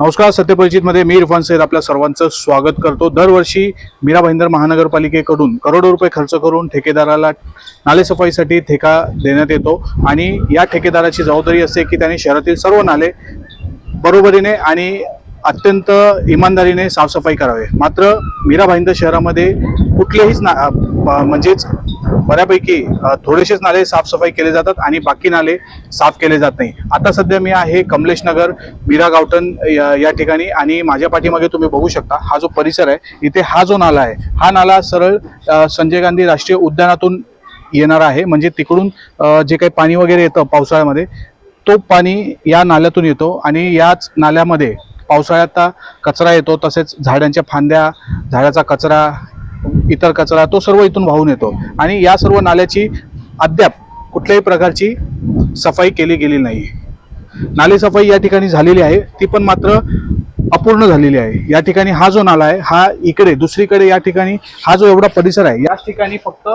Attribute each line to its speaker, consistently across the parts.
Speaker 1: नमस्कार सत्यपरिचितमध्ये मी इरफान सैद आपल्या सर्वांचं स्वागत करतो. दरवर्षी मीरा भाईंदर महानगरपालिकेकडून करोडो रुपये खर्च करून ठेकेदाराला नालेसफाईसाठी ठेका देण्यात येतो आणि या ठेकेदाराची जबाबदारी असते की त्याने शहरातील सर्व नाले बरोबरीने आणि अत्यंत इमानदारीने साफसफाई करावे. मात्र मीरा भाईंदर शहरामध्ये कुठलेहीच ना म्हणजेच बऱ्यापैकी थोडेसेच नाले साफसफाई केले जातात आणि बाकी नाले साफ केले जात नाही. आता सध्या मी आहे कमलेश नगर मीरा गावटन या ठिकाणी आणि माझ्या पाठीमागे तुम्ही बघू शकता हा जो परिसर आहे इथे हा जो नाला आहे हा नाला सरळ संजय गांधी राष्ट्रीय उद्यानातून येणार आहे. म्हणजे तिकडून जे काही पाणी वगैरे येतं पावसाळ्यामध्ये तो पाणी या नाल्यातून येतो आणि याच नाल्यामध्ये पावसाळ्यात कचरा येतो तसेच झाडांच्या फांद्या झाडाचा कचरा इतर कचरा तो सर्व इथून वाहून येतो. आणि या सर्व नाल्याची अद्याप कुठल्याही प्रकारची सफाई केली गेली नाही. नाले सफाई या ठिकाणी झालेली आहे. ती पण मात्र अपूर्ण झालेली आहे. या ठिकाणी हा जो नाला आहे हा इकडे दुसरीकडे या ठिकाणी हा जो एवढा परिसर आहे याच ठिकाणी फक्त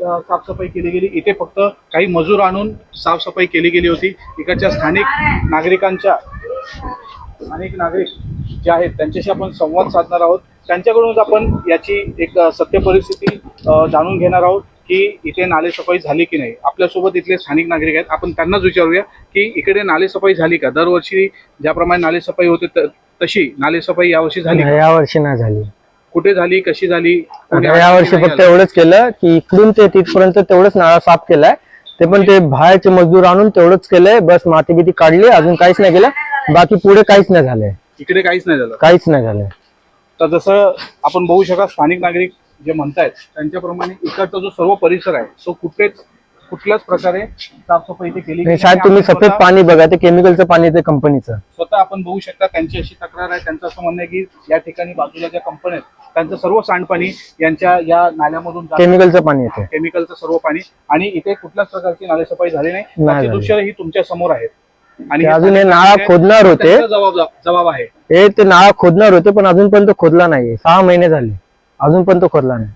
Speaker 1: साफसफाई केली गेली. इथे फक्त काही मजूर आणून साफसफाई केली गेली होती. इकडच्या स्थानिक नागरिकांच्या अनेक नागरिक जे आहेत त्यांच्याशी आपण संवाद साधणार आहोत. त्यांच्याकडूनच आपण याची एक सत्य परिस्थिती जाणून घेणार आहोत की इथे नालेसफाई झाली की नाही. आपल्यासोबत इथले स्थानिक नागरिक आहेत. आपण त्यांनाच विचारूया की इकडे नालेसफाई झाली का? दरवर्षी ज्याप्रमाणे नालेसफाई होते तशी नालेसफाई यावर्षी झाली का?
Speaker 2: या वर्षी नाही झाली.
Speaker 1: कुठे झाली? कशी झाली? कोणी
Speaker 2: आता या
Speaker 1: आलं की
Speaker 2: वर्षी
Speaker 1: नाही
Speaker 2: फक्त? एवढंच केलं की इकडून ते तिथपर्यंत तेवढंच नाळा साफ केलाय. ते पण ते बाहेरचे मजदूर आणून तेवढंच केलंय. बस माती बिती काढली अजून काहीच नाही केलं. बाकी पुढे काहीच नाही झालंय.
Speaker 1: इकडे काहीच नाही झालं.
Speaker 2: काहीच नाही झालंय.
Speaker 1: तर जसं आपण बघू शका स्थानिक नागरिक जे म्हणतायत त्यांच्याप्रमाणे इकडचा जो सर्व परिसर आहे तो कुठेच कुठल्याच प्रकारे साफसफाई इथे केली गेली
Speaker 2: शायद
Speaker 1: नाही.
Speaker 2: तुम्ही
Speaker 1: आपण
Speaker 2: सफेद
Speaker 1: स्वतः-
Speaker 2: पाणी बघा ते केमिकलचं पाणी ते कंपनीचं
Speaker 1: स्वतः आपण बघू शकता त्यांची अशी तक्रार आहे. त्यांचं असं म्हणणं आहे की या ठिकाणी बाजूला ज्या कंपन्या आहेत त्यांचं सर्व सांडपाणी यांच्या या नाल्यामधून जातं.
Speaker 2: केमिकलचं पाणी येते
Speaker 1: केमिकलचं सर्व पाणी. आणि इथे कुठल्याच प्रकारची नालेसफाई झाली नाही.
Speaker 2: नाही
Speaker 1: त्याची
Speaker 2: झाली.
Speaker 1: दृश्य ही तुमच्यासमोर आहेत हे
Speaker 2: अजून हे नाळा
Speaker 1: आहेत,
Speaker 2: खोदणार होते.
Speaker 1: जबाब आहे.
Speaker 2: हे ते नाळा खोदणार होते पण अजून पण तो खोदला नाहीये सहा महिने झाले. अजून पण तो खोदला नाही.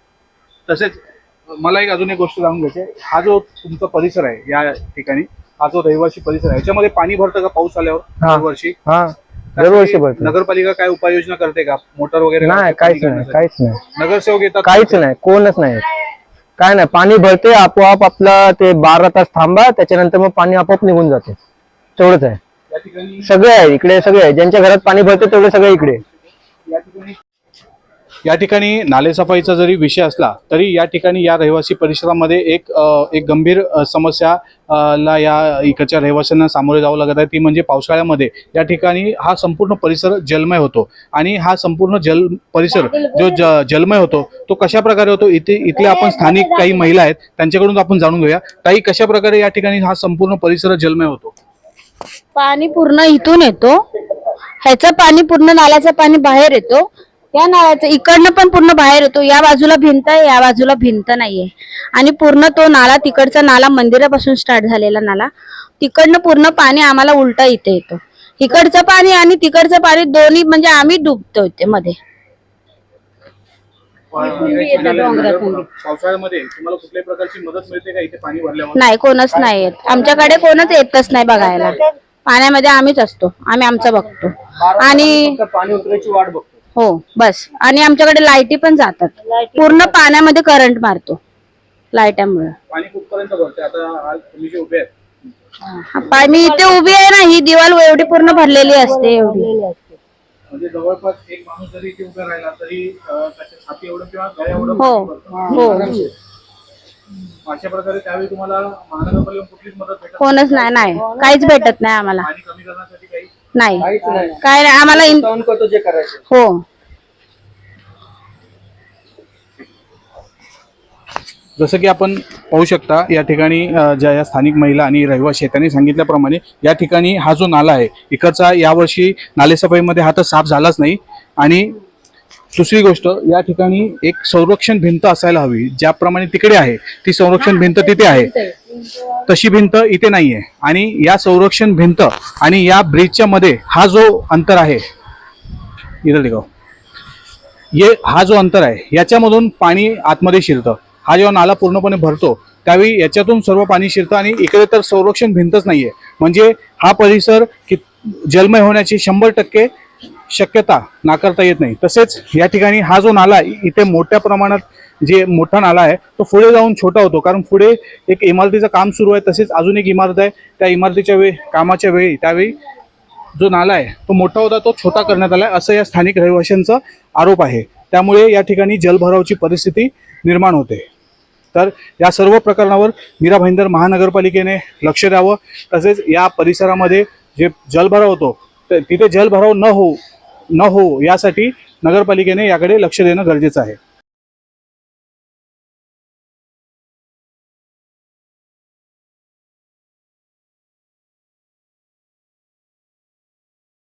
Speaker 1: तसेच मला एक अजून एक गोष्ट जाणून घ्यायची. हा जो तुमचा परिसर आहे या ठिकाणी हा जो रहिवासी परिसर आहे याच्यामध्ये पाणी भरतं का पाऊस आल्यावर
Speaker 2: हा.
Speaker 1: दरवर्षी?
Speaker 2: हा. दरवर्षी भरतो.
Speaker 1: नगरपालिका काय उपाययोजना करते का? मोटर वगैरे
Speaker 2: नाही काहीच नाही? काहीच नाही.
Speaker 1: नगरसेवक येतात
Speaker 2: काहीच नाही कोणच नाही काय नाही पाणी भरते आपोआप आपला ते बारा तास थांबा त्याच्यानंतर मग पाणी आपोआप निघून जाते. तेवढंच आहे. सगळे आहे इकडे सगळे आहे. ज्यांच्या घरात पाणी भरते तेवढे सगळे इकडे
Speaker 1: या ठिकाणी नालेसफाईचा जरी विषय असला तरी या ठिकाणी या रहिवासी परिसरामध्ये एक एक गंभीर समस्या ला या इकडच्या रहिवाशांना सामोरे जावं लागत आहे. ती म्हणजे पावसाळ्यामध्ये या ठिकाणी हा संपूर्ण परिसर जलमय होतो. आणि हा संपूर्ण जल परिसर जो ज जलमय होतो तो कशा प्रकारे होतो? इथे इथल्या आपण स्थानिक काही महिला आहेत त्यांच्याकडून आपण जाणून घेऊया. काही कशा प्रकारे या ठिकाणी हा संपूर्ण परिसर जलमय होतो?
Speaker 3: पाणी पूर्ण इथून येतो. ह्याचं पाणी पूर्ण नाल्याचं पाणी बाहेर येतो. या नाल्याचं इकडनं पण पूर्ण बाहेर येतो. या बाजूला भिंत आहे या बाजूला भिंत नाहीये. आणि पूर्ण तो नाला तिकडचा नाला मंदिरापासून स्टार्ट झालेला नाला. तिकडनं पूर्ण पाणी आम्हाला उलटा इथे येतो. इकडचं पाणी आणि तिकडचं पाणी दोन्ही म्हणजे आम्ही डुबतो इथे मध्ये.
Speaker 1: पावसाळ्यामध्ये तुम्हाला कुठल्याही प्रकारची मदत मिळते का इथे पाणी भरल्यावर
Speaker 3: नाही कोणच नाही येत. आमच्याकडे कोणच येतच नाही बघायला. पाण्यामध्ये आम्हीच असतो. आम्ही आमचं बघतो. आणि
Speaker 1: पाणी उतरायची वाट बघतो.
Speaker 3: हो बस. आणि आमच्याकडे लाईटी पण जातात. पूर्ण पाण्यामध्ये करंट मारतो. लाईटामुळे.
Speaker 1: पाणी कुठपर्यंत भरते आता आज तुम्ही जे उभे आहेत.
Speaker 3: मी इथे उभी आहे ना ही दिवाल एवढी पूर्ण भरलेली असते एवढी.
Speaker 1: म्हणजे जवळपास एक माणूस जरी इथे उभा राहिला तरी अं, त्याच्या छाती एवढं किंवा गळ्या एवढं
Speaker 3: हो.
Speaker 1: पाणी भरतं.
Speaker 3: हो.
Speaker 1: अशा प्रकारे त्यावेळी तुम्हाला महानगरपालिका कुठलीच मदत भेटत नाही.
Speaker 3: कोणच नाही नाही. काहीच भेटत नाही आम्हाला.
Speaker 1: पाणी कमी करण्यासाठी काही
Speaker 3: नाही. काय नाही आम्हाला इन- हो.
Speaker 1: जसं की आपण पाहू शकता. या ठिकाणी ज्या या स्थानिक महिला आणि रहिवासी आहेत त्यांनी सांगितल्याप्रमाणे या ठिकाणी हा जो नाला आहे इकडचा यावर्षी नालेसफाईमध्ये हा तर साफ झालाच नाही. आणि दुसरी गोष्ट या ठिकाणी एक संरक्षण भिंत असायला हवी ज्याप्रमाणे तिकडे आहे ती संरक्षण भिंत तिथे आहे. तशी भिंत इथे नाही आहे आणि या संरक्षण भिंत आणि या ब्रिजच्या मध्ये हा जो अंतर आहे इथं ये हा जो अंतर आहे याच्यामधून पाणी आतमध्ये शिरतं. हा जेव्हा नाला पूर्णपणे भरतो त्यावेळी याच्यातून सर्व पाणी शिरतं आणि इकडे तर संरक्षण भिंतच नाहीये. म्हणजे हा परिसर कि जलमय होण्याची शंभर टक्के शक्यता नाकारता येत नाही. तसेच या ठिकाणी हा जो नाला आहे, इथे मोठ्या प्रमाणात जे मोठा नाला आहे तो पुढे जाऊन छोटा होतो. कारण पुढे एक इमारतीचं काम सुरू आहे तसेच अजून एक इमारत आहे. त्या इमारतीच्या वेळी कामाच्या वेळी त्यावेळी जो नाला आहे तो मोठा होता तो छोटा करण्यात आला असं या स्थानिक रहिवाशांचा आरोप आहे. त्यामुळे या ठिकाणी जलभरावची परिस्थिती निर्माण होते. तर या सर्व प्रकरणावर मीरा भाईंदर महानगरपालिकेने लक्ष द्यावं. तसेच या परिसरामध्ये जे जलभराव होतो तर तिथे जलभराव न हो न हो यासाठी नगरपालिकेने याकडे लक्ष देणं गरजेचं आहे.